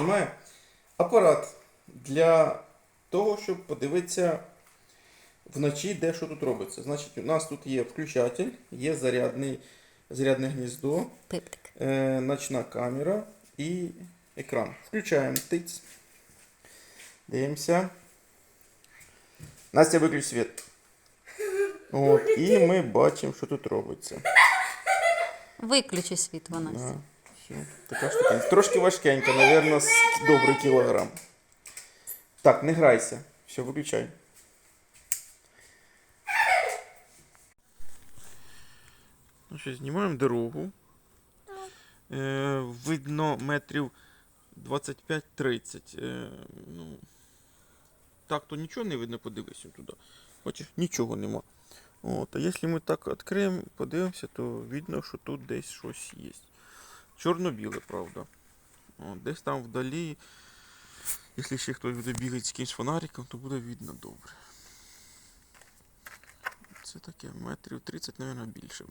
знімає. Апарат для того, щоб подивитися вночі, де що тут робиться. Значить, у нас тут є включатель, є зарядний, зарядне гніздо, е, ночна камера і екран. Включаємо тиць. Дивимося. Настя, виключ світ. От, і ми бачимо, що тут робиться. Виключи світло, Настя. Да, Така штука. Трошки важкенька, мабуть, з добрий кілограм. Так, не грайся. Все, виключай. Ну що, знімаємо дорогу. Е, видно метрів 25-30. Е, ну, так, то нічого не видно, подивися туди. Бачиш, нічого нема. От, а якщо ми так відкриємо, подивимося, то видно, що тут десь щось є. Чорно-біле, правда. От, десь там вдалі, якщо ще хтось буде бігати з кимось фонариком, то буде видно добре. Це таке метрів 30, мабуть, більше.